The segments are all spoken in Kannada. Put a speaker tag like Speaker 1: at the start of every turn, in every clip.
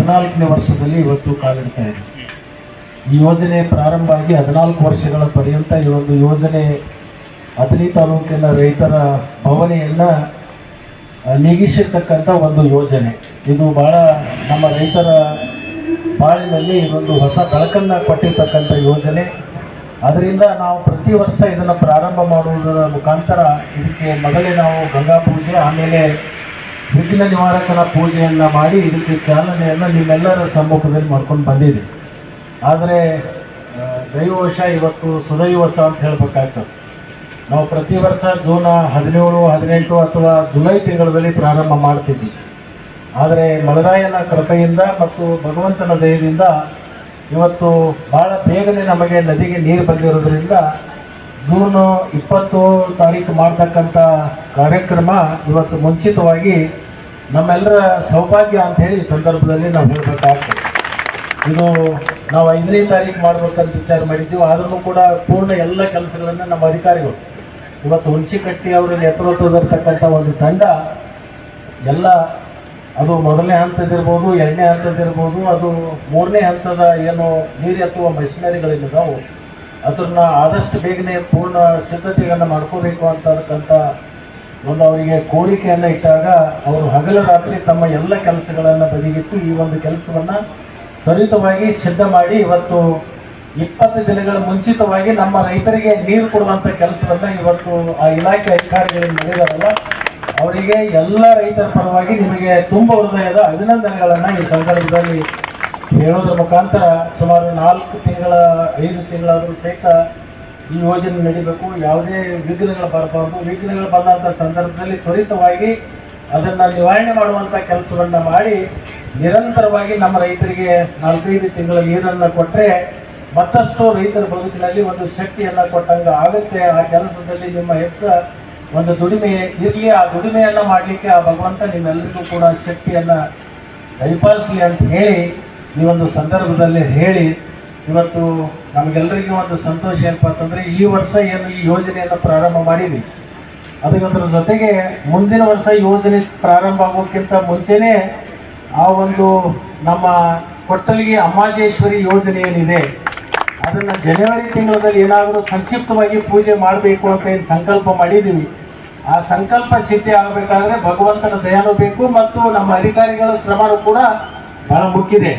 Speaker 1: ಹದಿನಾಲ್ಕನೇ ವರ್ಷದಲ್ಲಿ ಇವತ್ತು ಕಾಲಿಡ್ತಾ ಇದೆ. ಈ ಯೋಜನೆ ಪ್ರಾರಂಭ ಆಗಿ ಹದಿನಾಲ್ಕು ವರ್ಷಗಳ ಪರ್ಯಂತ ಈ ಒಂದು ಯೋಜನೆ ಅಥಣಿ ತಾಲೂಕಿನ ರೈತರ ಭವನೆಯನ್ನು ನೀಗಿಸಿರ್ತಕ್ಕಂಥ ಒಂದು ಯೋಜನೆ. ಇದು ಭಾಳ ನಮ್ಮ ರೈತರ ಬಾಳಿನಲ್ಲಿ ಇದೊಂದು ಹೊಸ ಬೆಳಕನ್ನು ಕೊಟ್ಟಿರ್ತಕ್ಕಂಥ ಯೋಜನೆ. ಅದರಿಂದ ನಾವು ಪ್ರತಿ ವರ್ಷ ಇದನ್ನು ಪ್ರಾರಂಭ ಮಾಡುವುದರ ಮುಖಾಂತರ ಇದಕ್ಕೆ ಮೊದಲೇ ನಾವು ಗಂಗಾ ಪೂಜೆ, ಆಮೇಲೆ ವಿಘ್ನ ನಿವಾರಕನ ಪೂಜೆಯನ್ನು ಮಾಡಿ ಇದಕ್ಕೆ ಚಾಲನೆಯನ್ನು ನಿಮ್ಮೆಲ್ಲರ ಸಮ್ಮುಖದಲ್ಲಿ ಮಾಡ್ಕೊಂಡು ಬಂದಿದೆ. ಆದರೆ ದೈವವಶ ಇವತ್ತು ವರ್ಷ ಅಂತ ಹೇಳ್ಬೇಕಾಗ್ತದೆ. ನಾವು ಪ್ರತಿ ವರ್ಷ ಜೂನ್ ಹದಿನೇಳು, ಹದಿನೆಂಟು ಅಥವಾ ಜುಲೈ ತಿಂಗಳಲ್ಲಿ ಪ್ರಾರಂಭ ಮಾಡ್ತಿದ್ವಿ. ಆದರೆ ಮಲರಾಯನ ಕೃಪೆಯಿಂದ ಮತ್ತು ಭಗವಂತನ ದಯದಿಂದ ಇವತ್ತು ಭಾಳ ಬೇಗನೆ ನಮಗೆ ನದಿಗೆ ನೀರು ಬಂದಿರೋದ್ರಿಂದ ಜೂನ್ ಇಪ್ಪತ್ತು ತಾರೀಕು ಮಾಡ್ತಕ್ಕಂಥ ಕಾರ್ಯಕ್ರಮ ಇವತ್ತು ಮುಂಚಿತವಾಗಿ ನಮ್ಮೆಲ್ಲರ ಸೌಭಾಗ್ಯ ಅಂತ ಹೇಳಿ ಈ ಸಂದರ್ಭದಲ್ಲಿ ನಾವು ಹೇಳಬೇಕಾಗ್ತದೆ. ಇದು ನಾವು ಐದನೇ ತಾರೀಕು ಮಾಡಬೇಕಂತ ವಿಚಾರ ಮಾಡಿದ್ದೀವಿ, ಆದ್ರೂ ಕೂಡ ಪೂರ್ಣ ಎಲ್ಲ ಕೆಲಸಗಳನ್ನು ನಮ್ಮ ಅಧಿಕಾರಿಗಳು ಇವತ್ತು ಹುಣಸಿಕಟ್ಟಿ ಅವರ ನೇತೃತ್ವದಲ್ಲಿರ್ತಕ್ಕಂಥ ಒಂದು ತಂಡ, ಎಲ್ಲ ಅದು ಮೊದಲನೇ ಹಂತದಿರ್ಬೋದು ಎರಡನೇ ಹಂತದಿರ್ಬೋದು ಅದು ಮೂರನೇ ಹಂತದ ಏನು ನೀರು ಎತ್ತುವ ಮಷಿನರಿಗಳಿದ್ದಾವೆ ಅದನ್ನ ಆದಷ್ಟು ಬೇಗನೆ ಪೂರ್ಣ ಸಿದ್ಧತೆಯನ್ನು ಮಾಡ್ಕೋಬೇಕು ಅಂತಕ್ಕಂಥ ಒಂದು ಅವರಿಗೆ ಕೋರಿಕೆಯನ್ನು ಇಟ್ಟಾಗ ಅವರು ಹಗಲ ರಾತ್ರಿ ತಮ್ಮ ಎಲ್ಲ ಕೆಲಸಗಳನ್ನು ಬದಿಗಿಟ್ಟು ಈ ಒಂದು ಕೆಲಸವನ್ನು ತ್ವರಿತವಾಗಿ ಸಿದ್ಧ ಮಾಡಿ ಇವತ್ತು ಇಪ್ಪತ್ತು ದಿನಗಳ ಮುಂಚಿತವಾಗಿ ನಮ್ಮ ರೈತರಿಗೆ ನೀರು ಕೊಡುವಂಥ ಕೆಲಸವನ್ನು ಇವತ್ತು ಆ ಇಲಾಖೆ ಅಧಿಕಾರಿಗಳು ನಡೆದಾರಲ್ಲ ಅವರಿಗೆ ಎಲ್ಲ ರೈತರ ಪರವಾಗಿ ನಿಮಗೆ ತುಂಬ ಹೃದಯದ ಅಭಿನಂದನೆಗಳನ್ನು ಈ ಸಂದರ್ಭದಲ್ಲಿ ಹೇಳೋದ್ರ ಮುಖಾಂತರ ಸುಮಾರು ನಾಲ್ಕು ತಿಂಗಳ, ಐದು ತಿಂಗಳಾದರೂ ಸಹಿತ ಈ ಯೋಜನೆ ನಡೀಬೇಕು. ಯಾವುದೇ ವಿಘ್ನಗಳು ಬರಬಾರ್ದು. ವಿಘ್ನಗಳು ಬಂದಂಥ ಸಂದರ್ಭದಲ್ಲಿ ತ್ವರಿತವಾಗಿ ಅದನ್ನು ನಿವಾರಣೆ ಮಾಡುವಂಥ ಕೆಲಸವನ್ನು ಮಾಡಿ, ನಿರಂತರವಾಗಿ ನಮ್ಮ ರೈತರಿಗೆ ನಾಲ್ಕೈದು ತಿಂಗಳ ನೀರನ್ನು ಕೊಟ್ಟರೆ ಮತ್ತಷ್ಟು ರೈತರ ಬದುಕಿನಲ್ಲಿ ಒಂದು ಶಕ್ತಿಯನ್ನು ಕೊಟ್ಟಂಗೆ ಆಗುತ್ತೆ. ಆ ಕೆಲಸದಲ್ಲಿ ನಿಮ್ಮ ಹೆಚ್ಚ ಒಂದು ದುಡಿಮೆ ಇರಲಿ. ಆ ದುಡಿಮೆಯನ್ನು ಮಾಡಲಿಕ್ಕೆ ಆ ಭಗವಂತ ನಿಮ್ಮೆಲ್ಲರಿಗೂ ಕೂಡ ಶಕ್ತಿಯನ್ನು ದಯಪಾಲಿಸಲಿ ಅಂತ ಹೇಳಿ ಈ ಒಂದು ಸಂದರ್ಭದಲ್ಲಿ ಹೇಳಿ, ಇವತ್ತು ನಮಗೆಲ್ಲರಿಗೂ ಒಂದು ಸಂತೋಷ ಏನಪ್ಪ ಅಂತಂದರೆ ಈ ವರ್ಷ ಏನು ಈ ಯೋಜನೆಯನ್ನು ಪ್ರಾರಂಭ ಮಾಡಿದ್ವಿ. ಅದಕ್ಕೊಂದ್ರ ಜೊತೆಗೆ ಮುಂದಿನ ವರ್ಷ ಯೋಜನೆ ಪ್ರಾರಂಭ ಆಗೋಕ್ಕಿಂತ ಮುಂಚೆನೇ ಆ ಒಂದು ನಮ್ಮ ಕೊಟ್ಟಲಿಗೆ ಅಮ್ಮಾಜೇಶ್ವರಿ ಯೋಜನೆ ಏನಿದೆ, ಅದನ್ನು ಜನವರಿ ತಿಂಗಳಲ್ಲಿ ಏನಾದರೂ ಸಂಕ್ಷಿಪ್ತವಾಗಿ ಪೂಜೆ ಮಾಡಬೇಕು ಅಂತ ಏನು ಸಂಕಲ್ಪ ಮಾಡಿದ್ದೀವಿ. ಆ ಸಂಕಲ್ಪ ಸಿದ್ಧಿ ಆಗಬೇಕಾದ್ರೆ ಭಗವಂತನ ದಯಾನು ಬೇಕು ಮತ್ತು ನಮ್ಮ ಅಧಿಕಾರಿಗಳ ಶ್ರಮನೂ ಕೂಡ ಬಹಳ ಮುಖ್ಯಿದೆ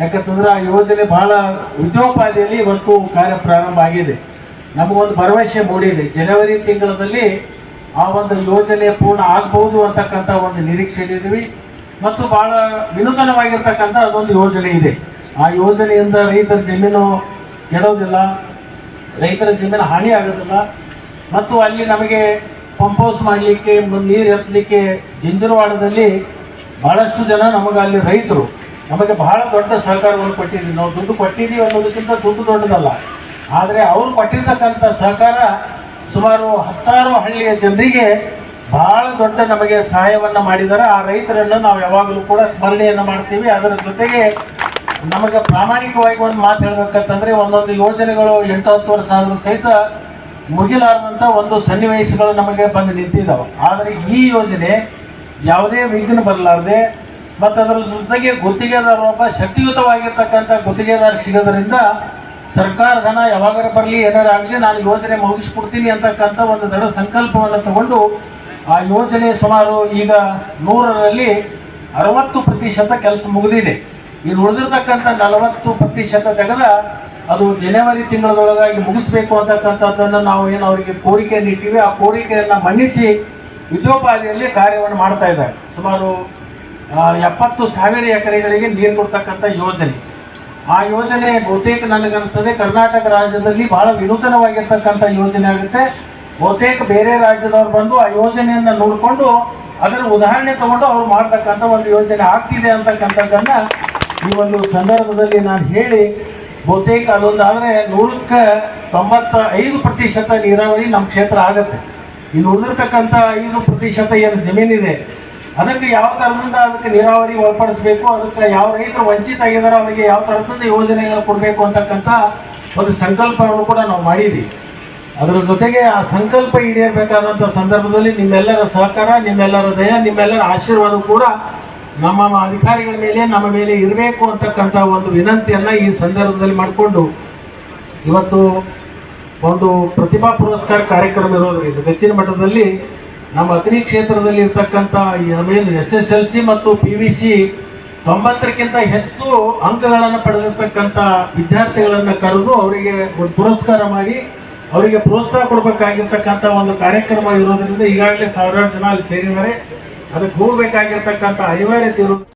Speaker 1: ಯಾಕಂತಂದ್ರೆ ಆ ಯೋಜನೆ ಬಹಳ ಉದ್ಯೋಪಾದಿಯಲ್ಲಿ ಇವತ್ತು ಕಾರ್ಯ ಪ್ರಾರಂಭ ಆಗಿದೆ. ನಮಗೊಂದು ಭರವಸೆ ಮೂಡಿದೆ. ಜನವರಿ ತಿಂಗಳಲ್ಲಿ ಆ ಒಂದು ಯೋಜನೆ ಪೂರ್ಣ ಆಗ್ಬಹುದು ಅಂತಕ್ಕಂಥ ಒಂದು ನಿರೀಕ್ಷೆಯಲ್ಲಿದ್ದೀವಿ. ಮತ್ತು ಬಹಳ ವಿನೂತನವಾಗಿರ್ತಕ್ಕಂಥ ಅದೊಂದು ಯೋಜನೆ ಇದೆ. ಆ ಯೋಜನೆಯಿಂದ ರೈತರ ಜಮೀನು ಕೆಡೋದಿಲ್ಲ, ರೈತರ ಜಮೀನು ಹಾನಿ ಆಗೋದಿಲ್ಲ. ಮತ್ತು ಅಲ್ಲಿ ನಮಗೆ ಪಂಪ್ ಹೌಸ್ ಮಾಡಲಿಕ್ಕೆ, ನೀರು ಎತ್ತಲಿಕ್ಕೆ, ಜಂಜರವಾಡದಲ್ಲಿ ಬಹಳಷ್ಟು ಜನ ನಮಗೆ ಅಲ್ಲಿ ರೈತರು ನಮಗೆ ಬಹಳ ದೊಡ್ಡ ಸಹಕಾರವನ್ನು ಕೊಟ್ಟಿದ್ದೀವಿ ನಾವು ದುಡ್ಡು ಕೊಟ್ಟಿದ್ದೀವಿ ಅನ್ನೋದಕ್ಕಿಂತ ದುಡ್ಡು ದೊಡ್ಡದಲ್ಲ. ಆದರೆ ಅವರು ಕೊಟ್ಟಿರ್ತಕ್ಕಂಥ ಸಹಕಾರ ಸುಮಾರು ಹತ್ತಾರು ಹಳ್ಳಿಯ ಜನರಿಗೆ ಬಹಳ ದೊಡ್ಡ ನಮಗೆ ಸಹಾಯವನ್ನು ಮಾಡಿದ್ದಾರೆ. ಆ ರೈತರನ್ನು ನಾವು ಯಾವಾಗಲೂ ಕೂಡ ಸ್ಮರಣೆಯನ್ನು ಮಾಡ್ತೀವಿ. ಅದರ ಜೊತೆಗೆ ನಮಗೆ ಪ್ರಾಮಾಣಿಕವಾಗಿ ಒಂದು ಮಾತು ಹೇಳಬೇಕಂತಂದರೆ ಒಂದೊಂದು ಯೋಜನೆಗಳು ಎಂಟು ಹತ್ತು ವರ್ಷ ಆದರೂ ಸಹಿತ ಮುಗಿಲಾರದಂಥ ಒಂದು ಸನ್ನಿವೇಶಗಳು ನಮಗೆ ಬಂದು ನಿಂತಿದ್ದಾವೆ. ಆದರೆ ಈ ಯೋಜನೆ ಯಾವುದೇ ವಿಘ್ನ ಬರಲಾರದೆ ಮತ್ತು ಅದರ ಜೊತೆಗೆ ಗುತ್ತಿಗೆದಾರ ಒಬ್ಬ ಶಕ್ತಿಯುತವಾಗಿರ್ತಕ್ಕಂಥ ಗುತ್ತಿಗೆದಾರ ಸಿಗೋದ್ರಿಂದ ಸರ್ಕಾರ ಧನ ಯಾವಾಗಾರ ಬರಲಿ, ಏನಾರ ಆಗಲಿ, ನಾನು ಯೋಜನೆ ಮುಗಿಸ್ಕೊಡ್ತೀನಿ ಅಂತಕ್ಕಂಥ ಒಂದು ದೃಢ ಸಂಕಲ್ಪವನ್ನು ತಗೊಂಡು ಆ ಯೋಜನೆ ಸುಮಾರು ಈಗ ನೂರರಲ್ಲಿ ಅರವತ್ತು ಪ್ರತಿಶತ ಕೆಲಸ ಮುಗಿದಿದೆ. ಇದು ಉಳಿದಿರ್ತಕ್ಕಂಥ ನಲವತ್ತು ಪ್ರತಿಶತ ತೆಗೆದ ಅದು ಜನವರಿ ತಿಂಗಳದೊಳಗಾಗಿ ಮುಗಿಸ್ಬೇಕು ಅಂತಕ್ಕಂಥದ್ದನ್ನು ನಾವು ಏನು ಅವರಿಗೆ ಕೋರಿಕೆಯನ್ನು ಇಟ್ಟಿವಿ. ಆ ಕೋರಿಕೆಯನ್ನು ಮನ್ನಿಸಿ ವಿದ್ಯೋಪಾದಿಯಲ್ಲಿ ಕಾರ್ಯವನ್ನು ಮಾಡ್ತಾ ಇದ್ದಾರೆ. ಸುಮಾರು ಎಪ್ಪತ್ತು ಸಾವಿರ ಎಕರೆಗಳಿಗೆ ನೀರು ಕೊಡ್ತಕ್ಕಂಥ ಯೋಜನೆ. ಆ ಯೋಜನೆ ಬಹುತೇಕ ನನಗನ್ನಿಸ್ತದೆ ಕರ್ನಾಟಕ ರಾಜ್ಯದಲ್ಲಿ ಬಹಳ ವಿನೂತನವಾಗಿರ್ತಕ್ಕಂಥ ಯೋಜನೆ ಆಗುತ್ತೆ. ಬಹುತೇಕ ಬೇರೆ ರಾಜ್ಯದವ್ರು ಬಂದು ಆ ಯೋಜನೆಯನ್ನು ನೋಡಿಕೊಂಡು ಅದರ ಉದಾಹರಣೆ ತಗೊಂಡು ಅವ್ರು ಮಾಡ್ತಕ್ಕಂಥ ಒಂದು ಯೋಜನೆ ಆಗ್ತಿದೆ ಅಂತಕ್ಕಂಥದ್ದನ್ನು ಈ ಒಂದು ಸಂದರ್ಭದಲ್ಲಿ ನಾನು ಹೇಳಿ, ಬಹುತೇಕ ಅದೊಂದು ಆದರೆ ನೂರಕ್ಕೆ ತೊಂಬತ್ತ ಐದು ಪ್ರತಿಶತ ನೀರಾವರಿ ನಮ್ಮ ಕ್ಷೇತ್ರ ಆಗುತ್ತೆ. ಇನ್ನು ಉಳಿದಿರ್ತಕ್ಕಂಥ ಐದು ಪ್ರತಿಶತ ಏನು ಜಮೀನಿದೆ ಅದಕ್ಕೆ ಯಾವ ಥರದಿಂದ ಅದಕ್ಕೆ ನೀರಾವರಿ ಒಳಪಡಿಸಬೇಕು, ಅದಕ್ಕೆ ಯಾವ ರೈತರು ವಂಚಿತ ಆಗಿದಾರೋ ಅವರಿಗೆ ಯಾವ ಥರದ ಯೋಜನೆಗಳು ಕೊಡಬೇಕು ಅಂತಕ್ಕಂಥ ಒಂದು ಸಂಕಲ್ಪವನ್ನು ಕೂಡ ನಾವು ಮಾಡಿದ್ವಿ. ಅದರ ಜೊತೆಗೆ ಆ ಸಂಕಲ್ಪ ಈಡೇರಬೇಕಾದಂಥ ಸಂದರ್ಭದಲ್ಲಿ ನಿಮ್ಮೆಲ್ಲರ ಸಹಕಾರ, ನಿಮ್ಮೆಲ್ಲರ ದಯ, ನಿಮ್ಮೆಲ್ಲರ ಆಶೀರ್ವಾದ ಕೂಡ ನಮ್ಮ ಅಧಿಕಾರಿಗಳ ಮೇಲೆ, ನಮ್ಮ ಮೇಲೆ ಇರಬೇಕು ಅಂತಕ್ಕಂಥ ಒಂದು ವಿನಂತಿಯನ್ನು ಈ ಸಂದರ್ಭದಲ್ಲಿ ಮಾಡಿಕೊಂಡು ಇವತ್ತು ಒಂದು ಪ್ರತಿಭಾ ಪುರಸ್ಕಾರ ಕಾರ್ಯಕ್ರಮ ಇರೋದ್ರಿಂದ, ಹೆಚ್ಚಿನ ಮಟ್ಟದಲ್ಲಿ ನಮ್ಮ ಅಗ್ನಿ ಕ್ಷೇತ್ರದಲ್ಲಿ ಇರ್ತಕ್ಕಂಥ ಎಸ್ ಎಸ್ ಎಲ್ ಸಿ ಮತ್ತು ಪಿ ವಿ ಸಿ ತೊಂಬತ್ತಕ್ಕಿಂತ ಹೆಚ್ಚು ಅಂಕಗಳನ್ನು ಪಡೆದಿರ್ತಕ್ಕಂಥ ವಿದ್ಯಾರ್ಥಿಗಳನ್ನು ಕರೆದು ಅವರಿಗೆ ಒಂದು ಪುರಸ್ಕಾರ ಮಾಡಿ ಅವರಿಗೆ ಪ್ರೋತ್ಸಾಹ ಕೊಡಬೇಕಾಗಿರ್ತಕ್ಕಂಥ ಒಂದು ಕಾರ್ಯಕ್ರಮ ಇರೋದ್ರಿಂದ ಈಗಾಗಲೇ ಸಾವಿರಾರು ಜನ ಅಲ್ಲಿ ಸೇರಿದ್ದಾರೆ. ಅದಕ್ಕೆ ಹೋಗಬೇಕಾಗಿರ್ತಕ್ಕಂಥ ಅನಿವಾರ್ಯತೆ ಇರೋದು